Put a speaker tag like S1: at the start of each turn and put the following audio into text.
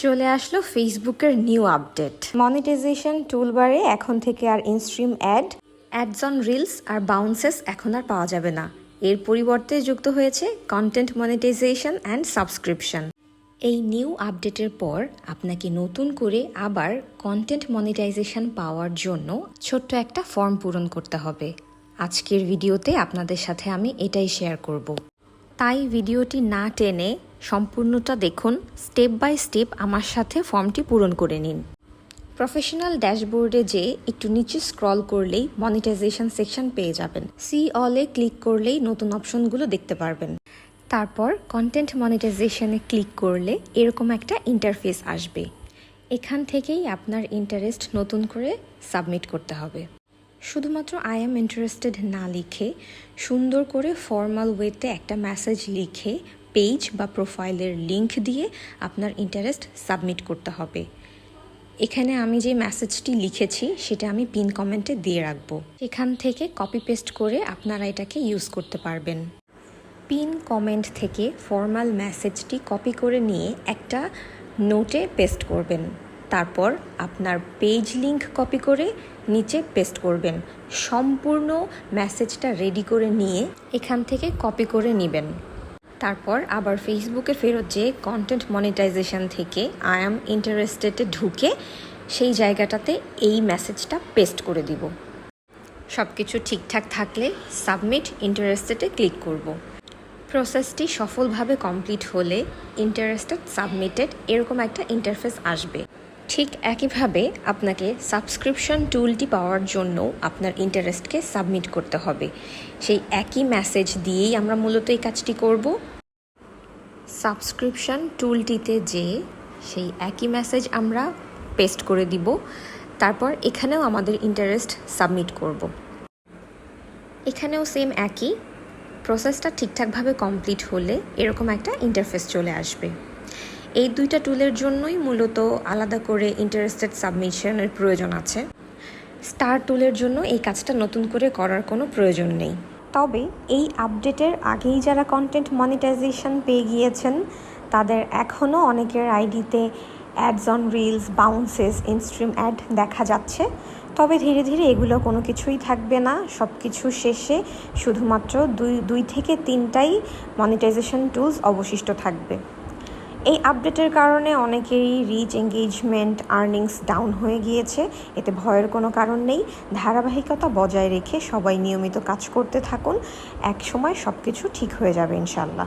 S1: চলে আসলো ফেসবুকের নিউ আপডেট মনিটাইজেশন টুলবারে এখন থেকে আর instream ad ads on reels R bonuses এখন আর পাওয়া যাবে না। এর পরিবর্তে যুক্ত হয়েছে কন্টেন্ট মনিটাইজেশন অ্যান্ড সাবস্ক্রিপশন এই নিউ আপডেটের পর আপনাকে নতুন করে আবার কন্টেন্ট মনিটাইজেশন পাওয়ার জন্য ছোট্ট একটা ফর্ম পূরণ করতে হবে। আজকের ভিডিওতে আপনাদের সাথে আমি এটাই শেয়ার করব। তাই ভিডিওটি না টেনে সম্পূর্ণটা দেখুন স্টেপ বাই স্টেপ আমার সাথে ফর্মটি পূরণ করে নিন। প্রফেশনাল ড্যাশবোর্ডে যে একটু নিচে স্ক্রল করলেই মনিটাইজেশন সেকশন পেয়ে যাবেন। সি অলে ক্লিক করলেই নতুন অপশনগুলো দেখতে পারবেন। তারপর কন্টেন্ট মনিটাইজেশনে ক্লিক করলে এরকম একটা ইন্টারফেস আসবে। এখান থেকেই আপনার ইন্টারেস্ট নতুন করে সাবমিট করতে হবে। শুধুমাত্র আই এম ইন্টারেস্টেড না লিখে সুন্দর করে ফর্মাল ওয়েতে একটা মেসেজ লিখে পেজ বা প্রোফাইলের লিংক দিয়ে আপনার ইন্টারেস্ট সাবমিট করতে হবে। এখানে আমি যে মেসেজটি লিখেছি, সেটা আমি পিন কমেন্টে দিয়ে রাখব। এখান থেকে কপি পেস্ট করে আপনারা এটাকে ইউজ করতে পারবেন। পিন কমেন্ট থেকে ফর্মাল মেসেজটি কপি করে নিয়ে একটা নোটে পেস্ট করবেন। তারপর আপনার পেজ লিংক কপি করে নিচে পেস্ট করবেন। সম্পূর্ণ মেসেজটা রেডি করে নিয়ে এখান থেকে কপি করে নেবেন। তারপর আবার ফেসবুকে ফেরত যে কন্টেন্ট মনিটাইজেশন থেকে আই এম ইন্টারেস্টেডে ঢুকে সেই জায়গাটাতে এই মেসেজটা পেস্ট করে দিব। সব কিছু ঠিকঠাক থাকলে সাবমিট ইন্টারেস্টেডে ক্লিক করব। প্রসেসটি সফলভাবে কমপ্লিট হলে ইন্টারেস্টেড সাবমিটেড এরকম একটা ইন্টারফেস আসবে। ঠিক একইভাবে আপনাকে সাবস্ক্রিপশন টুলটি পাওয়ার জন্য আপনার ইন্টারেস্টকে সাবমিট করতে হবে। সেই একই মেসেজ দিয়েই আমরা মূলত এই কাজটি করব। সাবস্ক্রিপশন টুলটিতে যে সেই একই মেসেজ আমরা পেস্ট করে দিব। তারপর এখানেও আমাদের ইন্টারেস্ট সাবমিট করব। এখানেও সেম একই। প্রসেসটা ঠিকঠাকভাবে কমপ্লিট হলে এরকম একটা ইন্টারফেস চলে আসবে। এই দুইটা টুলের জন্যই মূলত আলাদা করে ইন্টারেস্টেড সাবমিশনের প্রয়োজন আছে। স্টার টুলের জন্য এই কাজটা নতুন করে করার কোনো প্রয়োজন নেই। তবে এই আপডেটের আগেই যারা কন্টেন্ট মনিটাইজেশন পেয়ে গিয়েছেন, তাদের এখনও অনেকের আইডিতে ads on reels bonuses instream ad দেখা যাচ্ছে। তবে ধীরে ধীরে এগুলো কোনো কিছুই থাকবে না। সব কিছু শেষে শুধুমাত্র দুই দুই থেকে তিনটাই মনিটাইজেশন টুলস অবশিষ্ট থাকবে। এই আপডেটের কারণে অনেকেরই রিচ এঙ্গেজমেন্ট আর্নিংস ডাউন হয়ে গিয়েছে। এতে ভয়ের কোনো কারণ নেই। ধারাবাহিকতা বজায় রেখে সবাই নিয়মিত কাজ করতে থাকুন। এক সময় সব কিছু ঠিক হয়ে যাবে ইনশাল্লাহ